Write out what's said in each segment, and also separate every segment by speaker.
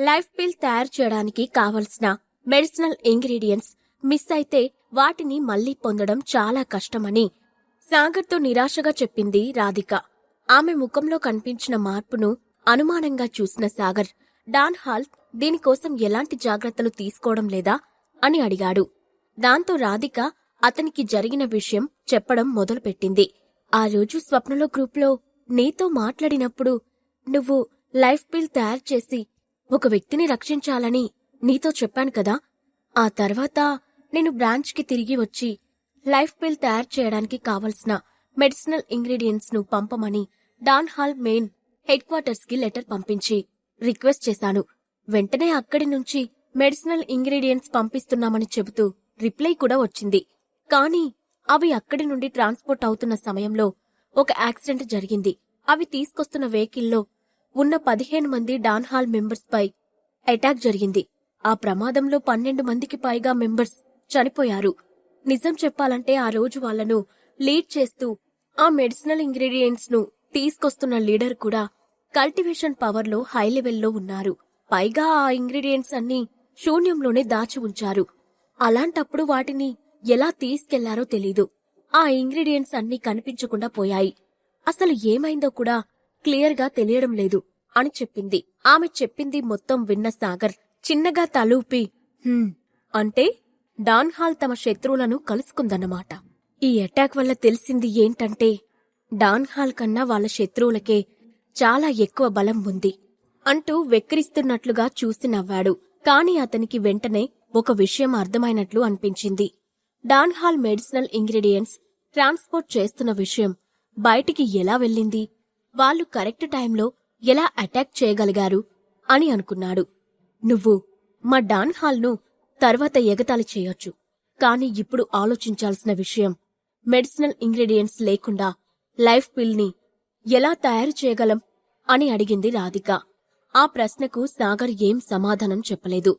Speaker 1: Life పిల్ తయారు చేయడానికి కావలసిన మెడిసినల్ ఇంగ్రీడియంట్స్ మిస్ అయితే వాటిని మళ్ళీ పొందడం చాలా కష్టమని సాగర్తో నిరాశగా చెప్పింది రాధిక. ఆమె ముఖంలో కనిపించిన మార్పును అనుమానంగా చూసిన సాగర్ డాన్ హాల్ దీనికోసం ఎలాంటి జాగ్రత్తలు తీసుకోవడం లేదా? అని అడిగాడు. దాంతో రాధిక అతనికి జరిగిన విషయం చెప్పడం మొదలుపెట్టింది. ఆ రోజు స్వప్నలో గ్రూప్లో నీతో మాట్లాడినప్పుడు నువ్వు లైఫ్ బిల్ తయారు చేసి ఒక వ్యక్తిని రక్షించాలని నీతో చెప్పాను కదా. ఆ తర్వాత నేను బ్రాంచ్కి తిరిగి వచ్చి లైఫ్ బిల్ తయారు చేయడానికి కావలసిన మెడిసినల్ ఇంగ్రీడియంట్స్ను పంపమని డాన్ హాల్ మెయిన్ హెడ్ క్వార్టర్స్కి లెటర్ పంపించి రిక్వెస్ట్ చేశాను. వెంటనే అక్కడి నుంచి మెడిసినల్ ఇంగ్రీడియంట్స్ పంపిస్తున్నామని చెబుతూ రిప్లై కూడా వచ్చింది. కానీ అవి అక్కడి నుండి ట్రాన్స్పోర్ట్ అవుతున్న సమయంలో ఒక యాక్సిడెంట్ జరిగింది. అవి తీసుకొస్తున్న వెహికల్లో ఉన్న పదిహేను మంది డాన్ హాల్ అటాక్ జరిగింది. ఆ ప్రమాదంలో పన్నెండు మందికి పైగా మెంబర్స్ చనిపోయారు. నిజం చెప్పాలంటే ఆ రోజు వాళ్ళను లీడ్ చేస్తూ ఆ మెడిసినల్ ఇంగ్రీడియంట్స్ను తీసుకొస్తున్న లీడర్ కూడా కల్టివేషన్ పవర్లో హై లెవెల్లో ఉన్నారు. పైగా ఆ ఇంగ్రీడియంట్స్ అన్ని శూన్యంలోనే దాచి ఉంచారు. అలాంటప్పుడు వాటిని ఎలా తీసుకెళ్ళారో తెలీదు. ఆ ఇంగ్రీడియంట్స్ అన్ని కనిపించకుండా పోయాయి. అసలు ఏమైందో కూడా క్లియర్గా తెలియడం లేదు అని చెప్పింది. ఆమె చెప్పింది మొత్తం విన్న సాగర్ చిన్నగా తలూపి "హ్మ్, అంటే డాన్ హాల్ తమ శత్రువులను కలుసుకుందన్నమాట. ఈ అటాక్ వల్ల తెలిసింది ఏంటంటే డాన్ హాల్ కన్నా వాళ్ళ శత్రువులకే చాలా ఎక్కువ బలం ఉంది అంటూ వెక్కిరిస్తున్నట్లుగా చూసి నవ్వాడు. కాని అతనికి వెంటనే ఒక విషయం అర్థమైనట్లు అనిపించింది. Don Hall medicinal ingredients transport చేస్తున్న విషయం బయటికి ఎలా వెళ్ళింది? వాళ్ళు కరెక్ట్ టైంలో ఎలా అటాక్ చేయగలిగారు అని అనుకున్నాడు. నువ్వు మా డాన్ హాల్ను తర్వాత ఎగతాళి చేయొచ్చు. కాని ఇప్పుడు ఆలోచించాల్సిన విషయం మెడిసినల్ ఇంగ్రీడియంట్స్ లేకుండా లైఫ్ పిల్ని ఎలా తయారు చేయగలం అని అడిగింది రాధిక. ఆ ప్రశ్నకు సాగర్ ఏం సమాధానం చెప్పలేదు.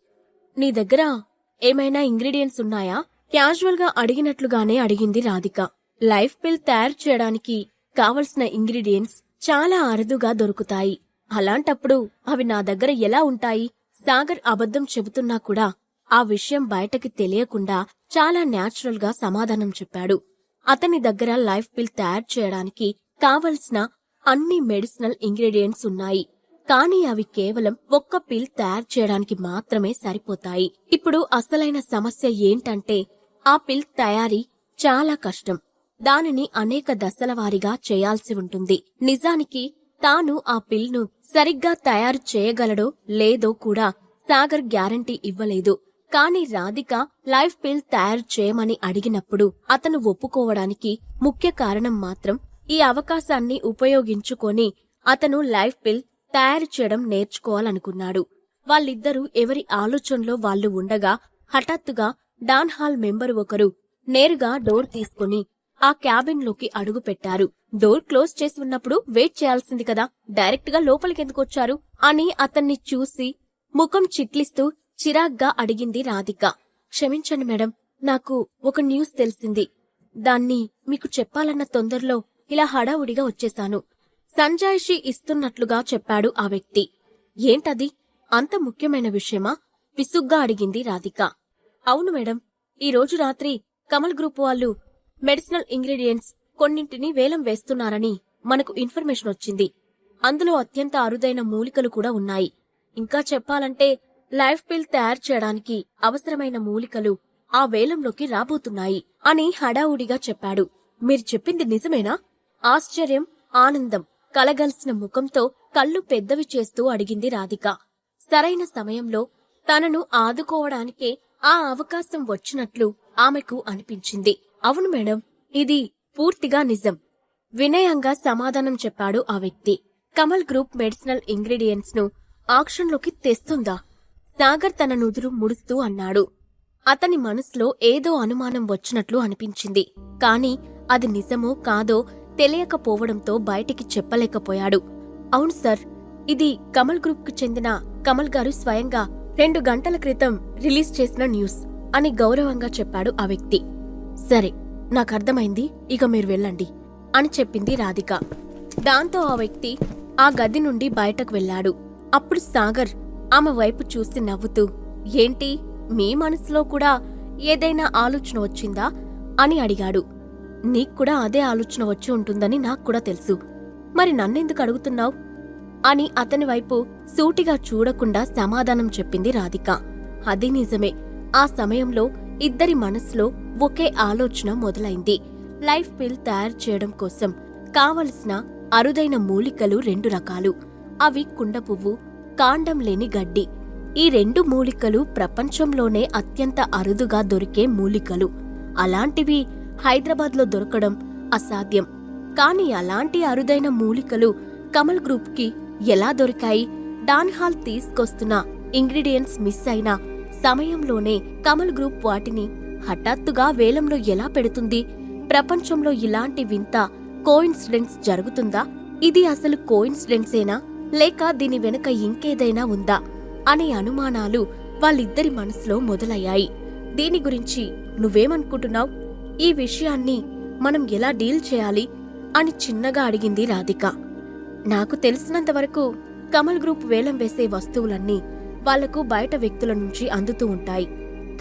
Speaker 1: నీ దగ్గర ఏమైనా ఇంగ్రీడియంట్స్ ఉన్నాయా? క్యాజువల్గా అడిగినట్లుగానే అడిగింది రాధిక. లైఫ్ పిల్ తయారు చేయడానికి కావలసిన ఇంగ్రీడియంట్స్ చాలా అరుదుగా దొరుకుతాయి. అలాంటప్పుడు అవి నా దగ్గర ఎలా ఉంటాయి? సాగర్ అబద్ధం చెబుతున్నా కూడా ఆ విషయం బయటకి తెలియకుండా చాలా న్యాచురల్గా సమాధానం చెప్పాడు. అతని దగ్గర లైఫ్ పిల్ తయారు చేయడానికి కావలసిన అన్ని మెడిసినల్ ఇంగ్రీడియంట్స్ ఉన్నాయి. కానీ అవి కేవలం ఒక్క పిల్ తయారు చేయడానికి మాత్రమే సరిపోతాయి. ఇప్పుడు అసలైన సమస్య ఏంటంటే ఆ పిల్ తయారీ చాలా కష్టం. దానిని అనేక దశలవారీగా చేయాల్సి ఉంటుంది. నిజానికి తాను ఆ పిల్ను సరిగ్గా తయారు చేయగలడో లేదో కూడా సాగర్ గ్యారంటీ ఇవ్వలేదు. కాని రాధిక లైఫ్ పిల్ తయారు చేయమని అడిగినప్పుడు అతను ఒప్పుకోవడానికి ముఖ్య కారణం మాత్రం ఈ అవకాశాన్ని ఉపయోగించుకొని అతను లైఫ్ పిల్ తయారు చేయడం నేర్చుకోవాలనుకున్నాడు. వాళ్ళిద్దరూ ఎవరి ఆలోచనలో వాళ్ళు ఉండగా హఠాత్తుగా డాన్ హాల్ మెంబరు ఒకరు నేరుగా డోర్ తీసుకుని ఆ క్యాబిన్లోకి అడుగు పెట్టారు. డోర్ క్లోజ్ చేసి ఉన్నప్పుడు వెయిట్ చేయాల్సింది కదా. డైరెక్ట్గా లోపలికెందుకొచ్చారు? అని అతన్ని చూసి ముఖం చిట్లిస్తూ చిరాగ్గా అడిగింది రాధిక. క్షమించండి మేడం నాకు ఒక న్యూస్ తెలిసింది. దాన్ని మీకు చెప్పాలన్న తొందరలో ఇలా హడావుడిగా వచ్చేశాను. సంజాయిషి ఇస్తున్నట్లుగా చెప్పాడు ఆ వ్యక్తి. ఏంటది? అంత ముఖ్యమైన విషయమా? విసుగ్గా అడిగింది రాధిక. అవును మేడం ఈ రోజు రాత్రి కమల్ గ్రూప్ వాళ్ళు మెడిసినల్ ఇంగ్రీడియంట్స్ కొన్నింటిని వేలం వేస్తున్నారని మనకు ఇన్ఫర్మేషన్ వచ్చింది. అందులో అత్యంత అరుదైన మూలికలు కూడా ఉన్నాయి. ఇంకా చెప్పాలంటే లైఫ్ పిల్ తయారు చేయడానికి అవసరమైన మూలికలు ఆ వేలంలోకి రాబోతున్నాయి అని హడావుడిగా చెప్పాడు. మీరు చెప్పింది నిజమేనా? ఆశ్చర్యం ఆనందం కలగలిసిన ముఖంతో కళ్ళు పెద్దవి చేస్తూ అడిగింది రాధిక. సరైన సమయంలో తనను ఆదుకోవడానికే ఆ అవకాశం వచ్చినట్లు ఆమెకు అనిపించింది. అవును మేడం ఇది పూర్తిగా నిజం. వినయంగా సమాధానం చెప్పాడు ఆ వ్యక్తి. కమల్ గ్రూప్ మెడిసినల్ ఇంగ్రీడియంట్స్ను ఆక్షన్లోకి తెస్తుందా? సాగర్ తన నుదురు ముడుస్తూ అన్నాడు. అతని మనసులో ఏదో అనుమానం వచ్చినట్లు అనిపించింది. కాని అది నిజమో కాదో తెలియకపోవడంతో బయటికి చెప్పలేకపోయాడు. అవును సార్ ఇది కమల్ గ్రూప్కు చెందిన కమల్ గారు స్వయంగా రెండు గంటల క్రితం రిలీజ్ చేసిన న్యూస్ అని గౌరవంగా చెప్పాడు ఆ వ్యక్తి. సరే నాకర్థమైంది. ఇక మీరు వెళ్ళండి అని చెప్పింది రాధిక. దాంతో ఆ వ్యక్తి ఆ గది నుండి బయటకు వెళ్ళాడు. అప్పుడు సాగర్ ఆమె వైపు చూసి నవ్వుతూ ఏంటి మీ మనసులో కూడా ఏదైనా ఆలోచన వచ్చిందా? అని అడిగాడు. నీక్కూడా అదే ఆలోచన వచ్చి ఉంటుందని నాకు కూడా తెలుసు. మరి నన్నెందుకు అడుగుతున్నావు? అని అతని వైపు సూటిగా చూడకుండా సమాధానం చెప్పింది రాధిక. అది నిజమే. ఆ సమయంలో ఇద్దరి మనసులో ఒకే ఆలోచన మొదలైంది. లైఫ్ పిల్ తయారు చేయడం కోసం కావలసిన అరుదైన మూలికలు రెండు రకాలు. అవి కుండ పువ్వు కాండం లేని గడ్డి. ఈ రెండు మూలికలు ప్రపంచంలోనే అత్యంత అరుదుగా దొరికే మూలికలు. అలాంటివి హైదరాబాద్లో దొరకడం అసాధ్యం. కాని అలాంటి అరుదైన మూలికలు కమల్ గ్రూప్కి ఎలా దొరికాయి? డాన్హాల్ తీసుకొస్తున్న ఇంగ్రీడియంట్స్ మిస్ అయిన సమయంలోనే కమల్ గ్రూప్ వాటిని హఠాత్తుగా వేలంలో ఎలా పెడుతుంది? ప్రపంచంలో ఇలాంటి వింత కోయిన్సిడెంట్స్ జరుగుతుందా? ఇది అసలు కోయిన్సిడెంట్సేనా? లేక దీని వెనుక ఇంకేదైనా ఉందా? అనే అనుమానాలు వాళ్ళిద్దరి మనసులో మొదలయ్యాయి. దీని గురించి నువ్వేమనుకుంటున్నావు? ఈ విషయాన్ని మనం ఎలా డీల్ చేయాలి? అని చిన్నగా అడిగింది రాధిక. నాకు తెలిసినంతవరకు కమల్ గ్రూప్ వేలం వేసే వస్తువులన్నీ వాళ్ళకు బయట వ్యక్తుల నుంచి అందుతూ ఉంటాయి.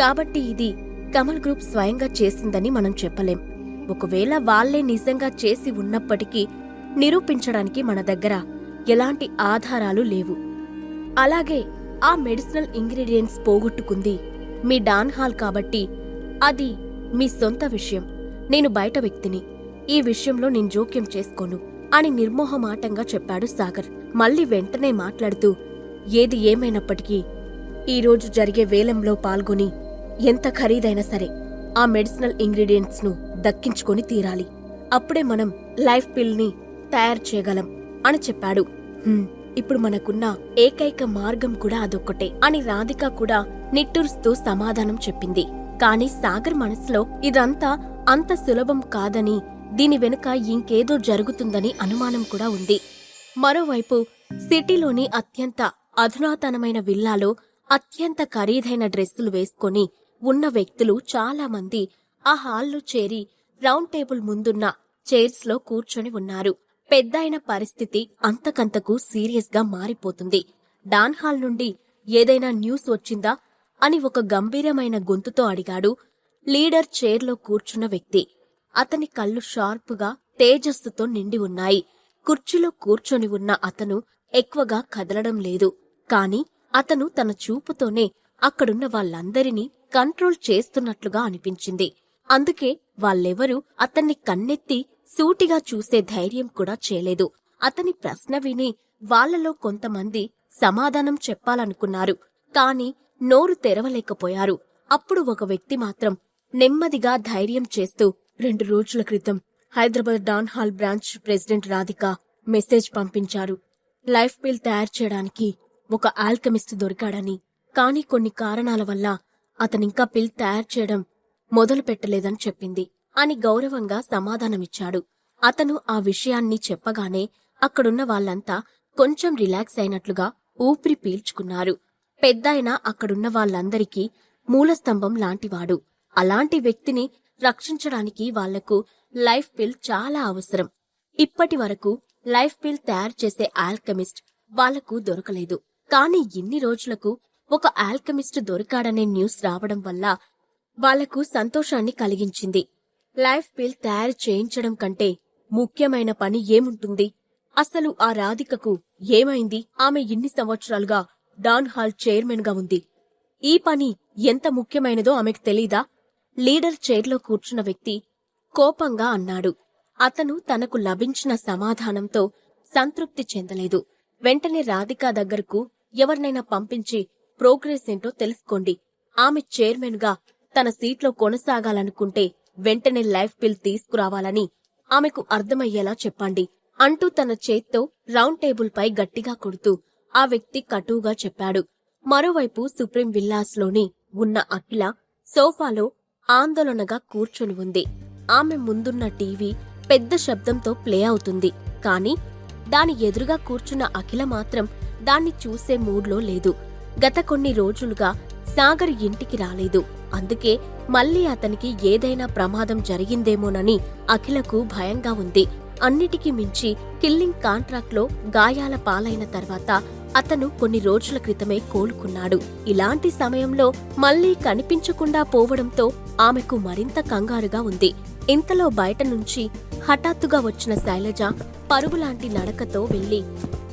Speaker 1: కాబట్టి ఇది కమల్ గ్రూప్ స్వయంగా చేసిందని మనం చెప్పలేం. ఒకవేళ వాళ్ళే నిజంగా చేసి ఉన్నప్పటికీ నిరూపించడానికి మన దగ్గర ఎలాంటి ఆధారాలు లేవు. అలాగే ఆ మెడిసినల్ ఇంగ్రీడియంట్స్ పోగొట్టుకుంది మీ డాన్ హాల్ కాబట్టి అది మీ సొంత విషయం. నేను బయట వ్యక్తిని. ఈ విషయంలో నేను జోక్యం చేసుకోను అని నిర్మోహమాటంగా చెప్పాడు సాగర్. మళ్ళీ వెంటనే మాట్లాడుతూ ఏది ఏమైనప్పటికీ ఈరోజు జరిగే వేలంలో పాల్గొని ఎంత ఖరీదైనా సరే ఆ మెడిసినల్ ఇంగ్రీడియంట్స్ను దక్కించుకొని తీరాలి. అప్పుడే మనం లైఫ్ పిల్ని తయారు చేయగలం అని చెప్పాడు. ఇప్పుడు మనకున్న ఏకైక మార్గం కూడా అదొక్కటే అని రాధిక కూడా నిట్టూరుస్తూ సమాధానం చెప్పింది. కాని సాగర్ మనసులో ఇదంతా అంత సులభం కాదని దీని వెనుక ఇంకేదో జరుగుతుందని అనుమానం కూడా ఉంది. మరోవైపు సిటీలోని అత్యంత అధునాతనమైన విల్లాలో అత్యంత ఖరీదైన డ్రెస్సులు వేసుకొని ఉన్న వ్యక్తులు చాలామంది ఆ హాల్లో చేరి రౌండ్ టేబుల్ ముందున్న చైర్స్లో కూర్చొని ఉన్నారు. పెద్దయిన పరిస్థితి అంతకంతకు సీరియస్గా మారిపోతుంది. డాన్ హాల్ నుండి ఏదైనా న్యూస్ వచ్చిందా అని ఒక గంభీరమైన గొంతుతో అడిగాడు లీడర్ చైర్లో కూర్చున్న వ్యక్తి. అతని కళ్ళు షార్పుగా తేజస్సుతో నిండి ఉన్నాయి. కుర్చీలో కూర్చొని ఉన్న అతను ఎక్కువగా కదలడం లేదు. కాని అతను తన చూపుతోనే అక్కడున్న వాళ్ళందరినీ కంట్రోల్ చేస్తున్నట్లుగా అనిపించింది. అందుకే వాళ్ళెవరూ అతన్ని కన్నెత్తి సూటిగా చూసే ధైర్యం కూడా చేయలేదు. అతని ప్రశ్న విని వాళ్ళలో కొంతమంది సమాధానం చెప్పాలనుకున్నారు. కాని నోరు తెరవలేకపోయారు. అప్పుడు ఒక వ్యక్తి మాత్రం నెమ్మదిగా ధైర్యం చేస్తూ రెండు రోజుల క్రితం Hyderabad Don Hall branch president Radhika message పంపించారు. లైఫ్ బిల్ తయారు చేయడానికి ఒక ఆల్కెమిస్ట్ దొరికాడని. కానీ కొన్ని కారణాల వల్ల అతనింకా పిల్ తయారు చేయడం మొదలు పెట్టలేదని చెప్పింది. అని గౌరవంగా సమాధానమిచ్చాడు. అతను ఆ విషయాన్ని చెప్పగానే అక్కడున్న వాళ్ళంతా కొంచెం రిలాక్స్ అయినట్లుగా ఊపిరి పీల్చుకున్నారు. పెద్దాయన అక్కడున్న వాళ్ళందరికీ మూలస్తంభం లాంటివాడు. అలాంటి వ్యక్తిని రక్షించడానికి వాళ్ళకు లైఫ్ పిల్ చాలా అవసరం. ఇప్పటి వరకు లైఫ్ పిల్ తయారు చేసే ఆల్కెమిస్ట్ వాళ్ళకు దొరకలేదు. కానీ ఇన్ని రోజులకు ఒక ఆల్కెమిస్ట్ దొరికాడనే న్యూస్ రావడం వల్ల వాళ్ళకు సంతోషాన్ని కలిగించింది. లైఫ్ బిల్ తయారు చేయించడం కంటే ముఖ్యమైన పని ఏముంటుంది? అసలు ఆ రాధికకు ఏమైంది? ఆమె ఇన్ని సంవత్సరాలుగా డాన్ హాల్ చైర్మన్గా ఉంది. ఈ పని ఎంత ముఖ్యమైనదో ఆమెకు తెలీదా? లీడర్ చైర్లో కూర్చున్న వ్యక్తి కోపంగా అన్నాడు. అతను తనకు లభించిన సమాధానంతో సంతృప్తి చెందలేదు. వెంటనే రాధిక దగ్గరకు ఎవరినైనా పంపించి ప్రోగ్రెస్ ఏంటో తెలుసుకోండి. ఆమె చైర్మన్గా తన సీట్లో కొనసాగాలనుకుంటే వెంటనే లైఫ్ బిల్ తీసుకురావాలని ఆమెకు అర్థమయ్యేలా చెప్పండి. అంటూ తన చేత్తో రౌండ్ టేబుల్పై గట్టిగా కొడుతూ ఆ వ్యక్తి కటువుగా చెప్పాడు. మరోవైపు సుప్రీం విల్లాస్లోని ఉన్న అఖిల సోఫాలో ఆందోళనగా కూర్చొని ఉంది. ఆమె ముందున్న టీవీ పెద్ద శబ్దంతో ప్లే అవుతుంది. కాని దాని ఎదురుగా కూర్చున్న అఖిల మాత్రం దాన్ని చూసే మూడ్లో లేదు. గత కొన్ని రోజులుగా సాగర్ ఇంటికి రాలేదు. అందుకే మళ్ళీ అతనికి ఏదైనా ప్రమాదం జరిగిందేమోనని అఖిలకు భయంగా ఉంది. అన్నిటికీ మించి కిల్లింగ్ కాంట్రాక్ట్లో గాయాల పాలైన తర్వాత అతను కొన్ని రోజుల క్రితమే కోలుకున్నాడు. ఇలాంటి సమయంలో మళ్ళీ కనిపించకుండా పోవడంతో ఆమెకు మరింత కంగారుగా ఉంది. ఇంతలో బయట నుంచి హఠాత్తుగా వచ్చిన శైలజ పరుగులాంటి నడకతో వెళ్ళి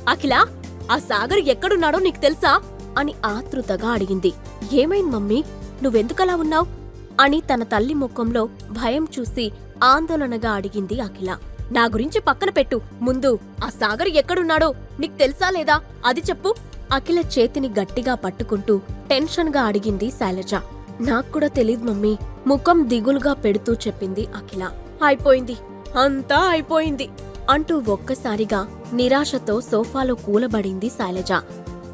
Speaker 1: అఖిల ఆ సాగర్ ఎక్కడున్నాడో నీకు తెలుసా? అని ఆతృతగా అడిగింది. ఏమైంది మమ్మీ? నువ్వెందుకలా ఉన్నావు? అని తన తల్లి ముఖంలో భయం చూసి ఆందోళనగా అడిగింది అఖిల. నా గురించి పక్కన పెట్టు. ముందు ఆ సాగర్ ఎక్కడున్నాడో నీకు తెలుసా లేదా? అది చెప్పు. అఖిల చేతిని గట్టిగా పట్టుకుంటూ టెన్షన్గా అడిగింది శైలజ. నాక్కూడా తెలీదు మమ్మీ. ముఖం దిగులుగా పెడుతూ చెప్పింది అఖిల. అయిపోయింది. అంతా అయిపోయింది. అంటూ ఒక్కసారిగా నిరాశతో సోఫాలో కూలబడింది శైలజ.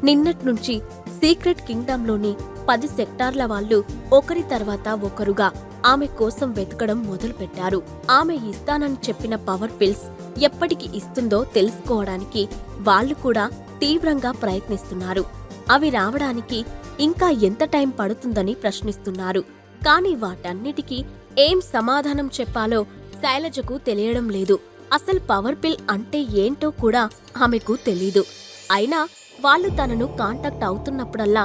Speaker 1: నిన్నట్నుంచి సీక్రెట్ కింగ్డమ్లోని పది సెక్టార్ల వాళ్ళు ఒకరి తర్వాత ఒకరుగా ఆమె కోసం వెతకడం మొదలుపెట్టారు. ఆమె ఇస్తానని చెప్పిన పవర్ పిల్స్ ఎప్పటికి ఇస్తుందో తెలుసుకోవడానికి వాళ్ళు కూడా తీవ్రంగా ప్రయత్నిస్తున్నారు. అవి రావడానికి ఇంకా ఎంత టైం పడుతుందని ప్రశ్నిస్తున్నారు. కాని వాటన్నిటికీ ఏం సమాధానం చెప్పాలో శైలజకు తెలియడం లేదు. అసలు పవర్ పిల్ అంటే ఏంటో కూడా ఆమెకు తెలీదు. అయినా వాళ్ళు తనను కాంటాక్ట్ అవుతున్నప్పుడల్లా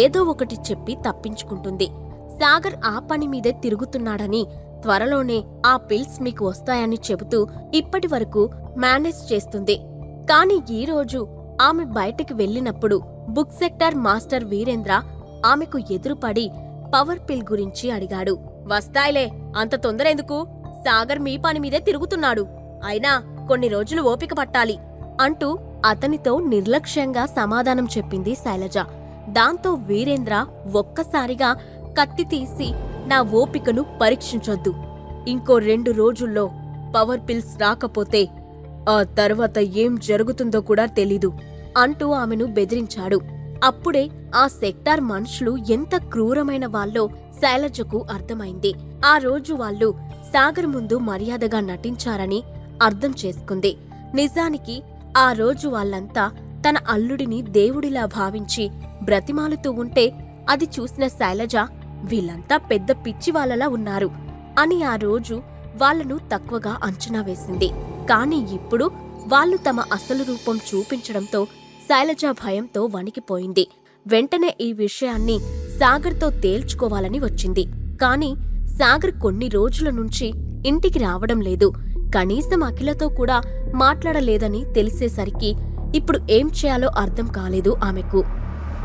Speaker 1: ఏదో ఒకటి చెప్పి తప్పించుకుంటుంది. సాగర్ ఆ పని మీదే తిరుగుతున్నాడని త్వరలోనే ఆ పిల్స్ మీకు వస్తాయని చెబుతూ ఇప్పటి వరకు మేనేజ్ చేస్తుంది. కాని ఈ రోజు ఆమె బయటికి వెళ్ళినప్పుడు బుక్ సెక్టార్ మాస్టర్ వీరేంద్ర ఆమెకు ఎదురుపడి పవర్ పిల్ గురించి అడిగాడు. వస్తాయిలే అంత తొందరెందుకు సాగర్ మీ పని మీదే తిరుగుతున్నాడు. అయినా కొన్ని రోజులు ఓపిక పట్టాలి అంటూ అతనితో నిర్లక్ష్యంగా సమాధానం చెప్పింది శైలజ. దాంతో వీరేంద్ర ఒక్కసారిగా కత్తి తీసి నా ఓపికను పరీక్షించొద్దు. ఇంకో రెండు రోజుల్లో పవర్ పిల్స్ రాకపోతే ఆ తర్వాత ఏం జరుగుతుందో కూడా తెలీదు అంటూ ఆమెను బెదిరించాడు. అప్పుడే ఆ సెక్టార్ మనుషులు ఎంత క్రూరమైన వాళ్ళో శైలజకు అర్థమైంది. ఆ రోజు వాళ్ళు సాగర్ ముందు మర్యాదగా నటించారని అర్థం చేసుకుంది. నిజానికి ఆ రోజు వాళ్ళంతా తన అల్లుడిని దేవుడిలా భావించి బ్రతిమాలుతూ ఉంటే అది చూసిన శైలజ వీళ్ళంతా పెద్ద పిచ్చి వాళ్ళలా ఉన్నారు అని ఆ రోజు వాళ్ళను తక్కువగా అంచనా వేసింది. కాని ఇప్పుడు వాళ్ళు తమ అసలు రూపం చూపించడంతో శైలజ భయంతో వణికిపోయింది. వెంటనే ఈ విషయాన్ని సాగర్తో తేల్చుకోవాలని వచ్చింది. కాని సాగర్ కొన్ని రోజుల నుంచి ఇంటికి రావడం లేదు. కనీసం అఖిలతో కూడా మాట్లాడలేదని తెలిసేసరికి ఇప్పుడు ఏం చేయాలో అర్థం కాలేదు ఆమెకు.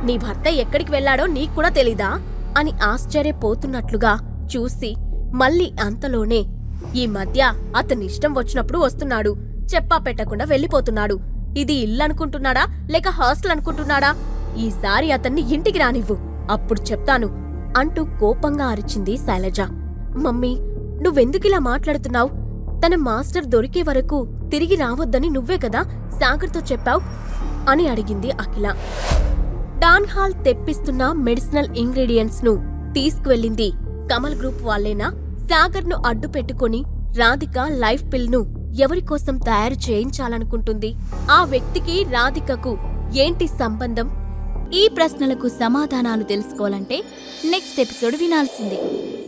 Speaker 1: నీ భర్త ఎక్కడికి వెళ్ళాడో నీకు కూడా తెలీదా? అని ఆశ్చర్యపోతున్నట్లుగా చూసి మళ్ళీ అంతలోనే ఈ మధ్య అతనిష్టం వచ్చినప్పుడు వస్తున్నాడు. చెప్పా పెట్టకుండా వెళ్ళిపోతున్నాడు. ఇది ఇల్లు అనుకుంటున్నాడా? లేక హాస్టల్ అనుకుంటున్నాడా? ఈసారి అతన్ని ఇంటికి రానివ్వు. అప్పుడు చెప్తాను అంటూ కోపంగా అరిచింది శైలజ. మమ్మీ నువ్వెందుకిలా మాట్లాడుతున్నావు? తన మాస్టర్ దొరికే వరకు తిరిగి రావద్దని నువ్వే కదా సాగర్తో చెప్పావు? అని అడిగింది అఖిల. డాన్ హాల్ తెప్పిస్తున్న మెడిసినల్ ఇంగ్రీడియంట్స్ను తీసుకువెళ్ళింది కమల్ గ్రూప్ వాళ్ళేనా? సాగర్ను అడ్డు పెట్టుకుని రాధిక లైఫ్ పిల్ను ఎవరికోసం తయారు చేయించాలనుకుంటుంది? ఆ వ్యక్తికి రాధికకు ఏంటి సంబంధం?
Speaker 2: ఈ ప్రశ్నలకు సమాధానాలు తెలుసుకోవాలంటే నెక్స్ట్ ఎపిసోడ్ వినాల్సిందే.